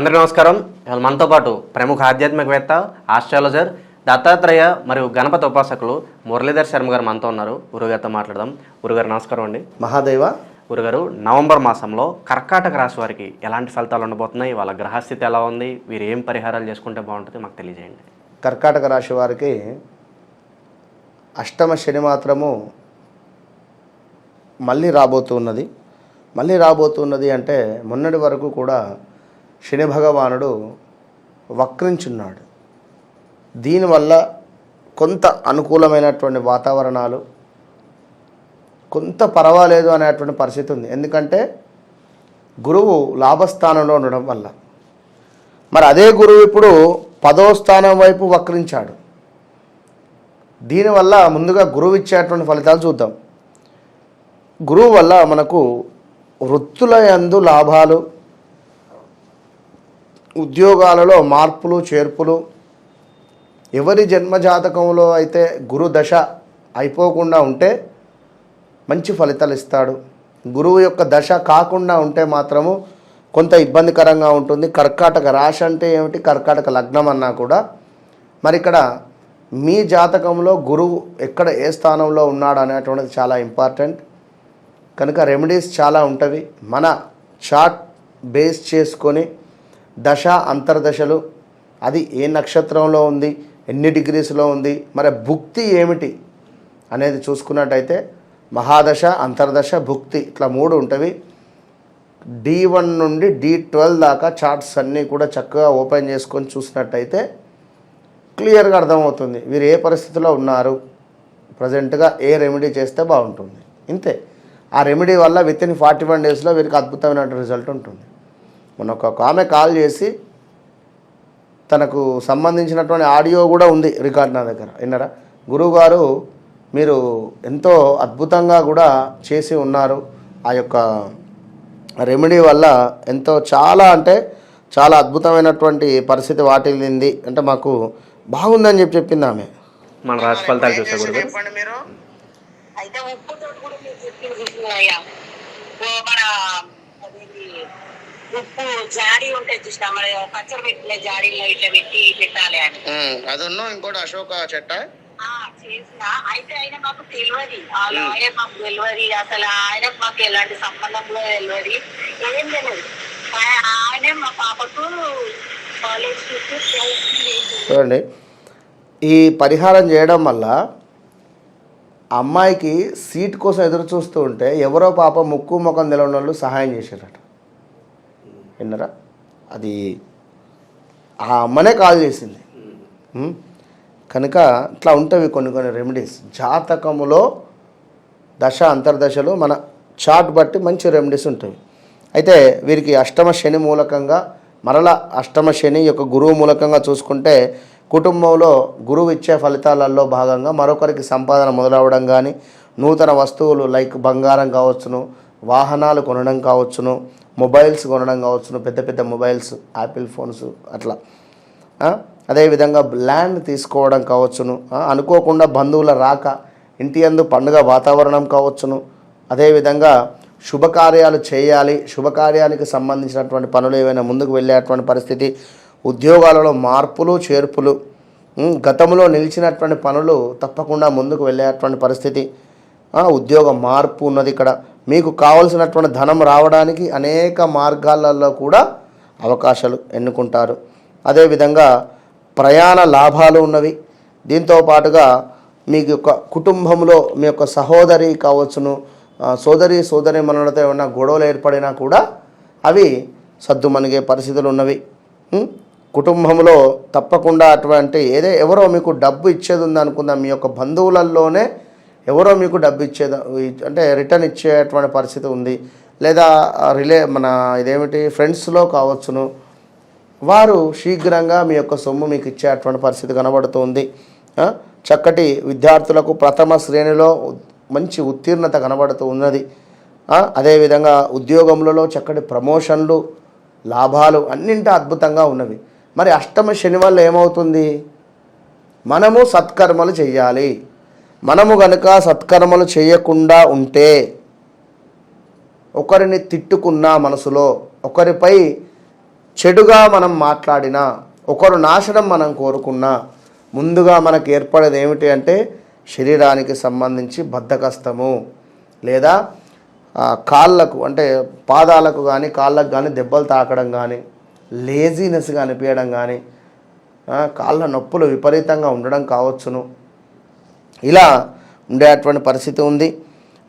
అందరికీ నమస్కారం. ఇవాళ మనతో పాటు ప్రముఖ ఆధ్యాత్మికవేత్త ఆస్ట్రాలజర్ దత్తాత్రేయ మరియు గణపతి ఉపాసకులు మురళీధర్ శర్మ గారు మనతో ఉన్నారు. గురుగారితో మాట్లాడదాం. గురుగారు నమస్కారం అండి. మహాదేవ. గురుగారు నవంబర్ మాసంలో కర్కాటక రాశి వారికి ఎలాంటి ఫలితాలు ఉండబోతున్నాయి? వాళ్ళ గ్రహస్థితి ఎలా ఉంది? వీరు ఏం పరిహారాలు చేసుకుంటే బాగుంటుంది? మాకు తెలియజేయండి. కర్కాటక రాశి వారికి అష్టమ శని మాత్రము మళ్ళీ రాబోతున్నది. మళ్ళీ రాబోతున్నది అంటే మొన్నటి వరకు కూడా శని భగవానుడు వక్రించున్నాడు. దీనివల్ల కొంత అనుకూలమైనటువంటి వాతావరణాలు కొంత పర్వాలేదు అనేటువంటి పరిస్థితి ఉంది. ఎందుకంటే గురువు లాభస్థానంలో ఉండడం వల్ల. మరి అదే గురువు ఇప్పుడు పదో స్థానం వైపు వక్రించాడు. దీనివల్ల ముందుగా గురువు ఇచ్చేటువంటి ఫలితాలు చూద్దాం. గురువు వల్ల మనకు వృత్తుల యందు లాభాలు ఉద్యోగాలలో మార్పులు చేర్పులు. ఎవరి జన్మజాతకంలో అయితే గురు దశ అయిపోకుండా ఉంటే మంచి ఫలితాలు ఇస్తాడు. గురువు యొక్క దశ కాకుండా ఉంటే మాత్రము కొంత ఇబ్బందికరంగా ఉంటుంది. కర్కాటక రాశి అంటే ఏమిటి? కర్కాటక లగ్నం అన్నా కూడా. మరి ఇక్కడ మీ జాతకంలో గురువు ఎక్కడ ఏ స్థానంలో ఉన్నాడు అనేటువంటిది చాలా ఇంపార్టెంట్. కనుక రెమెడీస్ చాలా ఉంటవి. మన చార్ట్ బేస్ చేసుకొని దశ అంతర్దశలు. అది ఏ నక్షత్రంలో ఉంది ఎన్ని డిగ్రీస్లో ఉంది మరి భుక్తి ఏమిటి అనేది చూసుకున్నట్టయితే మహాదశ అంతర్దశ భుక్తి ఇట్లా మూడు ఉంటవి. డి వన్ నుండి డి ట్వెల్వ్ దాకా చార్ట్స్ అన్నీ కూడా చక్కగా ఓపెన్ చేసుకొని చూసినట్టయితే క్లియర్గా అర్థమవుతుంది. వీరు ఏ పరిస్థితిలో ఉన్నారు? ప్రజెంట్గా ఏ రెమెడీ చేస్తే బాగుంటుంది. ఇంతే. ఆ రెమెడీ వల్ల విత్ ఇన్ ఫార్టీ వన్ డేస్లో వీరికి అద్భుతమైన రిజల్ట్ ఉంటుంది. మొన్న ఒక ఆమె కాల్ చేసి తనకు సంబంధించినటువంటి ఆడియో కూడా ఉంది రికార్డ్ నా దగ్గర. విన్నారా? గురువుగారు మీరు ఎంతో అద్భుతంగా కూడా చేసి ఉన్నారు. ఆ యొక్క రెమెడీ వల్ల ఎంతో చాలా అంటే చాలా అద్భుతమైనటువంటి పరిస్థితి వాటిల్లింది అంటే మాకు బాగుందని చెప్పి చెప్పింది ఆమె. మన రాశి ఫలితాలు చూసే గురుగారు చెప్పండి మీరు. అయితే ఉప్పుతో కూడా మీరు చెప్పింది మన ఉప్పు జాడి ఉంటాయి చూసినా మన పచ్చడి పెట్టిన జాడీలో ఇట్లా పెట్టి పెట్టాలి అని. అది ఉన్ను ఇంకోటి అశోక చెట్ట. చేసిన. అయితే ఆయన మాకు తెలియదు ఆ లాయర్ మాకు తెలియదు అసలు ఆయనకు మాకు ఎలాంటి సంబంధంలో తెలియదు ఏం తెలియదు ఆ- ఆయనే మా పాపకు కాలేజ్ చూడండి. ఈ పరిహారం చేయడం వల్ల అమ్మాయికి సీట్ కోసం ఎదురు చూస్తూ ఉంటే ఎవరో పాప ముక్కు ముఖం తెలవని వాళ్ళు సహాయం చేశారట. విన్నరా? అది ఆ అమ్మనే కాల్ చేసింది? కనుక ఇట్లా ఉంటవి కొన్ని కొన్ని రెమెడీస్ జాతకములో దశ అంతర్దశలు మన చార్ట్ బట్టి మంచి రెమెడీస్ ఉంటాయి అయితే వీరికి అష్టమ శని మూలకంగా మరల అష్టమ శని యొక్క గురువు మూలకంగా చూసుకుంటే కుటుంబంలో గురువు ఇచ్చే ఫలితాలలో భాగంగా మరొకరికి సంపాదన మొదలవడం కానీ నూతన వస్తువులు లైక్ బంగారం కావచ్చును వాహనాలు కొనడం కావచ్చును మొబైల్స్ కొనడం కావచ్చును పెద్ద పెద్ద మొబైల్స్ యాపిల్ ఫోన్స్ అట్లా. అదేవిధంగా ల్యాండ్ తీసుకోవడం కావచ్చును. అనుకోకుండా బంధువుల రాక ఇంటి యందు పండుగ వాతావరణం కావచ్చును. అదేవిధంగా శుభకార్యాలు చేయాలి. శుభకార్యానికి సంబంధించినటువంటి పనులు ఏవైనా ముందుకు వెళ్ళేటువంటి పరిస్థితి ఉద్యోగాలలో మార్పులు చేర్పులు గతంలో నిలిచినటువంటి పనులు తప్పకుండా ముందుకు వెళ్ళేటువంటి పరిస్థితి. ఉద్యోగ మార్పు ఉన్నది ఇక్కడ. మీకు కావలసినటువంటి ధనం రావడానికి అనేక మార్గాలలో కూడా అవకాశాలు ఎన్నుకుంటారు. అదేవిధంగా ప్రయాణ లాభాలు ఉన్నవి. దీంతో పాటుగా మీ యొక్క కుటుంబంలో మీ యొక్క సహోదరి కావచ్చును సోదరి సోదరి మనులతో ఏమైనా గొడవలు ఏర్పడినా కూడా అవి సద్దుమణిగే పరిస్థితులు ఉన్నవి. కుటుంబంలో తప్పకుండా అటువంటి ఏదే ఎవరో మీకు డబ్బు ఇచ్చేది ఉంది అనుకుందాం మీ యొక్క బంధువులలోనే ఎవరో మీకు డబ్బు ఇచ్చేదా అంటే రిటర్న్ ఇచ్చేటువంటి పరిస్థితి ఉంది. లేదా రిలే మన ఇదేమిటి ఫ్రెండ్స్లో కావచ్చును. వారు శీఘ్రంగా మీ యొక్క సొమ్ము మీకు ఇచ్చేటువంటి పరిస్థితి కనబడుతుంది. చక్కటి విద్యార్థులకు ప్రథమ శ్రేణిలో మంచి ఉత్తీర్ణత కనబడుతూ ఉన్నది. అదేవిధంగా ఉద్యోగములలో చక్కటి ప్రమోషన్లు లాభాలు అన్నింటి అద్భుతంగా ఉన్నవి. మరి అష్టమ శని వల్ల ఏమవుతుంది? మనము సత్కర్మలు చెయ్యాలి. మనము గనుక సత్కర్మలు చేయకుండా ఉంటే ఒకరిని తిట్టుకున్నా మనసులో ఒకరిపై చెడుగా మనం మాట్లాడినా ఒకరు నాశనం మనం కోరుకున్నా ముందుగా మనకు ఏర్పడేది ఏమిటి అంటే శరీరానికి సంబంధించి బద్ధకస్తము లేదా కాళ్ళకు అంటే పాదాలకు కానీ కాళ్ళకు కానీ దెబ్బలు తాకడం కానీ లేజీనెస్గా అనిపించడం కానీ కాళ్ళ నొప్పులు విపరీతంగా ఉండడం కావచ్చును. ఇలా ఉండేటువంటి పరిస్థితి ఉంది.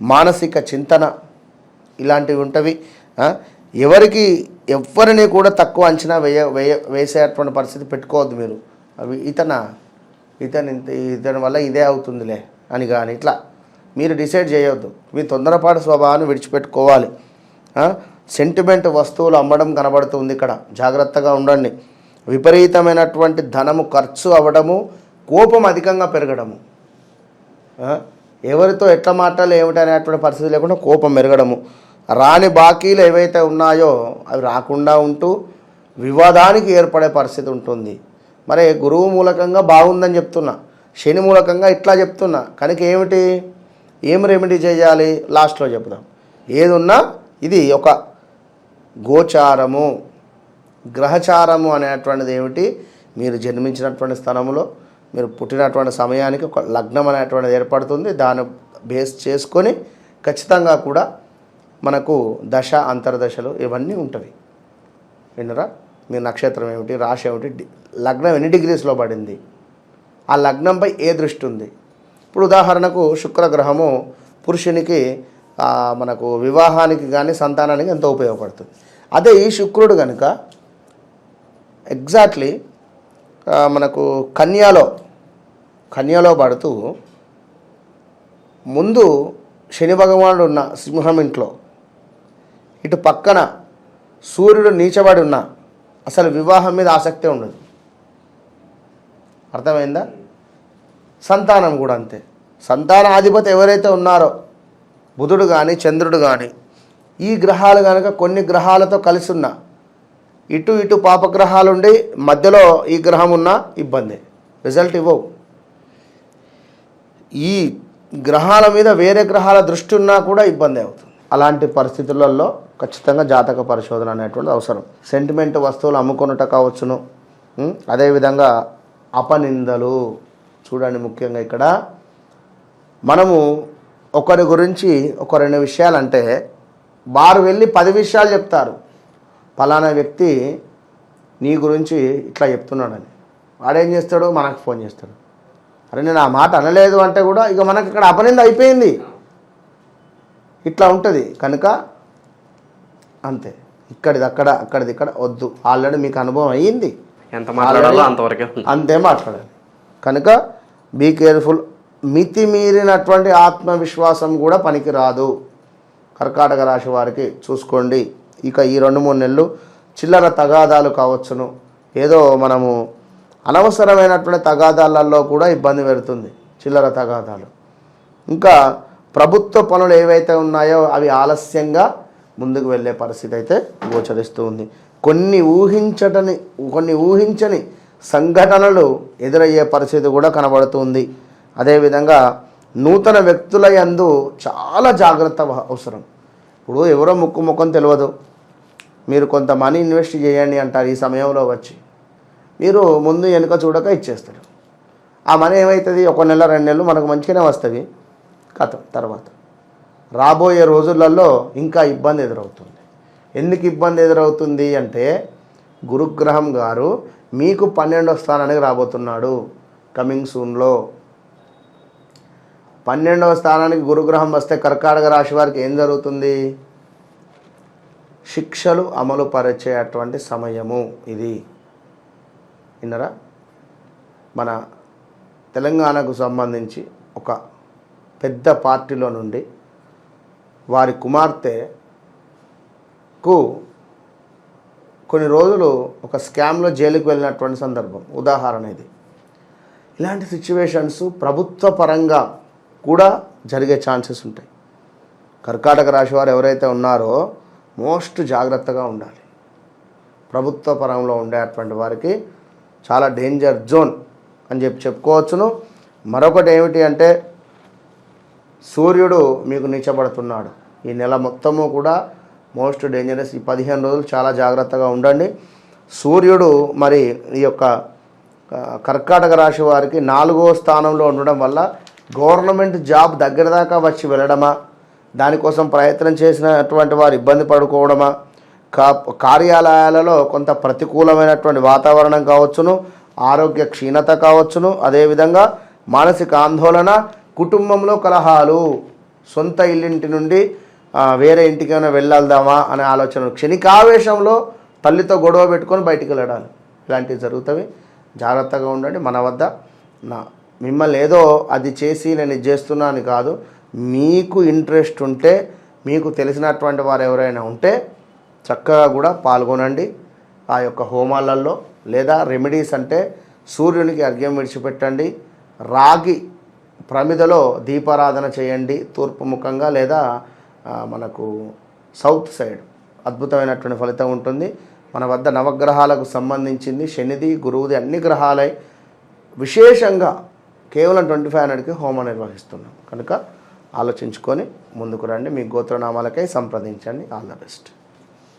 మానసిక చింతన ఇలాంటివి ఉంటవి. ఎవరికి ఎవరిని కూడా తక్కువ అంచనా వేయ వేయ వేసేటువంటి పరిస్థితి పెట్టుకోవద్దు మీరు. అవి ఇతన? ఇతను ఇతని వల్ల ఇదే అవుతుందిలే అని కానీ ఇట్లా మీరు డిసైడ్ చేయొద్దు. మీ తొందరపాటు స్వభావాన్ని విడిచిపెట్టుకోవాలి. సెంటిమెంట్ వస్తువులు అమ్మడం కనబడుతుంది ఇక్కడ. జాగ్రత్తగా ఉండండి. విపరీతమైనటువంటి ధనము ఖర్చు అవ్వడము కోపం అధికంగా పెరగడము. ఎవరితో ఎట్లా మాట్లాడాలి ఏమిటి అనేటువంటి పరిస్థితి లేకుండా కోపం మెరగడము రాని బాకీలు ఏవైతే ఉన్నాయో అవి రాకుండా ఉంటూ వివాదానికి ఏర్పడే పరిస్థితి ఉంటుంది. మరి గురువు మూలకంగా బాగుందని చెప్తున్నా. శని మూలకంగా ఇట్లా చెప్తున్నా. కనుక ఏమిటి? ఏం రెమెడీ చేయాలి? లాస్ట్లో చెప్దాం. ఏది ఉన్నా ఇది ఒక గోచారము. గ్రహచారము అనేటువంటిది ఏమిటి? మీరు జన్మించినటువంటి స్థలంలో మీరు పుట్టినటువంటి సమయానికి ఒక లగ్నం అనేటువంటిది ఏర్పడుతుంది. దాన్ని బేస్ చేసుకొని ఖచ్చితంగా కూడా మనకు దశ అంతర్దశలు ఇవన్నీ ఉంటవి. విన్నరా? మీ నక్షత్రం ఏమిటి? రాశి ఏమిటి? లగ్నం ఎన్ని డిగ్రీస్లో పడింది? ఆ లగ్నంపై ఏ దృష్టి ఉంది? ఇప్పుడు ఉదాహరణకు శుక్రగ్రహము పురుషునికి మనకు వివాహానికి కానీ సంతానానికి ఎంతో ఉపయోగపడుతుంది. అదే ఈ శుక్రుడు కనుక ఎగ్జాక్ట్లీ మనకు కన్యాలో కన్యాలో పడుతూ ముందు శని భగవానుడు ఉన్న సింహం ఇంట్లో ఇటు పక్కన సూర్యుడు నీచబడి ఉన్న అసలు వివాహం మీద ఆసక్తి ఉండదు. అర్థమైందా? సంతానం కూడా అంతే. సంతాన ఆధిపతి ఎవరైతే ఉన్నారో బుధుడు కానీ చంద్రుడు కానీ ఈ గ్రహాలు కనుక కొన్ని గ్రహాలతో కలిసి ఉన్నా ఇటు ఇటు పాపగ్రహాలు ఉండి మధ్యలో ఈ గ్రహం ఉన్నా ఇబ్బంది. రిజల్ట్ ఇవ్వవు. ఈ గ్రహాల మీద వేరే గ్రహాల దృష్టి ఉన్నా కూడా ఇబ్బంది అవుతుంది. అలాంటి పరిస్థితులలో ఖచ్చితంగా జాతక పరిశోధన అనేటువంటిది అవసరం. సెంటిమెంట్ వస్తువులు అమ్ముకొనుట కావచ్చును. అదేవిధంగా అపనిందలు. చూడండి ముఖ్యంగా ఇక్కడ. మనము ఒకరి గురించి ఒక రెండు విషయాలు అంటే వారు వెళ్ళి పది విషయాలు చెప్తారు. ఫలానా వ్యక్తి నీ గురించి ఇట్లా చెప్తున్నాడని. వాడేం చేస్తాడు? మనకు ఫోన్ చేస్తాడు. అరే నేను ఆ మాట అనలేదు అంటే కూడా ఇక మనకి ఇక్కడ అపనింద అయిపోయింది. ఇట్లా ఉంటుంది. కనుక అంతే. ఇక్కడిది అక్కడ అక్కడిది ఇక్కడ వద్దు. ఆల్రెడీ మీకు అనుభవం అయ్యింది. ఎంత మాట్లాడాలో అంతవరకే అంతే మాట్లాడాలి. కనుక బీ కేర్ఫుల్ మితిమీరినటువంటి ఆత్మవిశ్వాసం కూడా పనికిరాదు. కర్కాటక రాశి వారికి చూసుకోండి. ఇక ఈ రెండు మూడు నెలలు చిల్లర తగాదాలు కావచ్చును. ఏదో మనము అనవసరమైనటువంటి తగాదాలలో కూడా ఇబ్బంది పెడుతుంది చిల్లర తగాదాలు. ఇంకా ప్రభుత్వ పనులు ఏవైతే ఉన్నాయో అవి ఆలస్యంగా ముందుకు వెళ్ళే పరిస్థితి అయితే గోచరిస్తూ ఉంది. కొన్ని ఊహించటని కొన్ని ఊహించని సంఘటనలు ఎదురయ్యే పరిస్థితి కూడా కనబడుతుంది అదేవిధంగా నూతన వ్యక్తుల యందు చాలా జాగ్రత్త అవసరం. ఇప్పుడు ఎవరో ముక్కు ముఖం తెలియదు. మీరు కొంత మనీ ఇన్వెస్ట్ చేయండి అంటారు ఈ సమయంలో వచ్చి. మీరు ముందు వెనుక చూడక ఇచ్చేస్తారు. ఆ మనీ ఏమవుతుంది ఒక నెల రెండు నెలలు మనకు మంచిగానే వస్తుంది. కథ తర్వాత. రాబోయే రోజులలో ఇంకా ఇబ్బంది ఎదురవుతుంది. ఎందుకు ఇబ్బంది ఎదురవుతుంది అంటే గురుగ్రహం గారు మీకు పన్నెండో స్థానానికి రాబోతున్నాడు కమింగ్ సూన్లో పన్నెండవ స్థానానికి గురుగ్రహం వస్తే కర్కాటక రాశి వారికి ఏం జరుగుతుంది? శిక్షలు అమలు పరిచేటువంటి సమయము ఇది. విన్నరా? మన తెలంగాణకు సంబంధించి ఒక పెద్ద పార్టీలో నుండి వారి కుమార్తెకు కొన్ని రోజులు ఒక స్కామ్లో జైలుకు వెళ్ళినటువంటి సందర్భం. ఉదాహరణ ఇది. ఇలాంటి సిచ్యువేషన్స్ ప్రభుత్వ పరంగా కూడా జరిగే ఛాన్సెస్ ఉంటాయి. కర్కాటక రాశి వారు ఎవరైతే ఉన్నారో మోస్ట్ జాగ్రత్తగా ఉండాలి. ప్రభుత్వ పరంలో ఉండేటువంటి వారికి చాలా డేంజర్ జోన్ అని చెప్పి చెప్పుకోవచ్చును. మరొకటి ఏమిటి అంటే సూర్యుడు మీకు నీచబడుతున్నాడు. ఈ నెల మొత్తము కూడా మోస్ట్ డేంజరస్ ఈ పదిహేను రోజులు చాలా జాగ్రత్తగా ఉండండి. సూర్యుడు మరి ఈ యొక్క కర్కాటక రాశి వారికి నాలుగో స్థానంలో ఉండడం వల్ల గవర్నమెంట్ జాబ్ దగ్గర దాకా వచ్చి వెళ్ళడమా? దానికోసం ప్రయత్నం చేసినటువంటి వారు ఇబ్బంది పడుకోవడమా? కా కార్యాలయాలలో కొంత ప్రతికూలమైనటువంటి వాతావరణం కావచ్చును ఆరోగ్య క్షీణత కావచ్చును అదేవిధంగా మానసిక ఆందోళన కుటుంబంలో కలహాలు సొంత ఇల్లింటి నుండి వేరే ఇంటికైనా వెళ్ళాల్దామా అనే ఆలోచన. క్షణికావేశంలో తల్లితో గొడవ పెట్టుకొని బయటికి వెళ్ళడాలు. ఇలాంటివి జరుగుతాయి జాగ్రత్తగా ఉండండి మన వద్ద. నా మిమ్మల్ని ఏదో అది చేసి నేను ఇది చేస్తున్నా అని కాదు. మీకు ఇంట్రెస్ట్ ఉంటే మీకు తెలిసినటువంటి వారు ఎవరైనా ఉంటే చక్కగా కూడా పాల్గొనండి. ఆ యొక్క హోమాలలో లేదా రెమెడీస్ అంటే సూర్యునికి అర్ఘ్యం విడిచిపెట్టండి. రాగి ప్రమిదలో దీపారాధన చేయండి. తూర్పు ముఖంగా లేదా మనకు సౌత్ సైడ్ అద్భుతమైనటువంటి ఫలితం ఉంటుంది. మన వద్ద నవగ్రహాలకు సంబంధించింది శనిది గురువుది అన్ని గ్రహాలై విశేషంగా కేవలం ట్వంటీ ఫైవ్ హండ్రెడ్కి హోమం నిర్వహిస్తున్నాం. కనుక ఆలోచించుకొని ముందుకు రండి. మీ గోత్రనామాలకై సంప్రదించండి. All the best.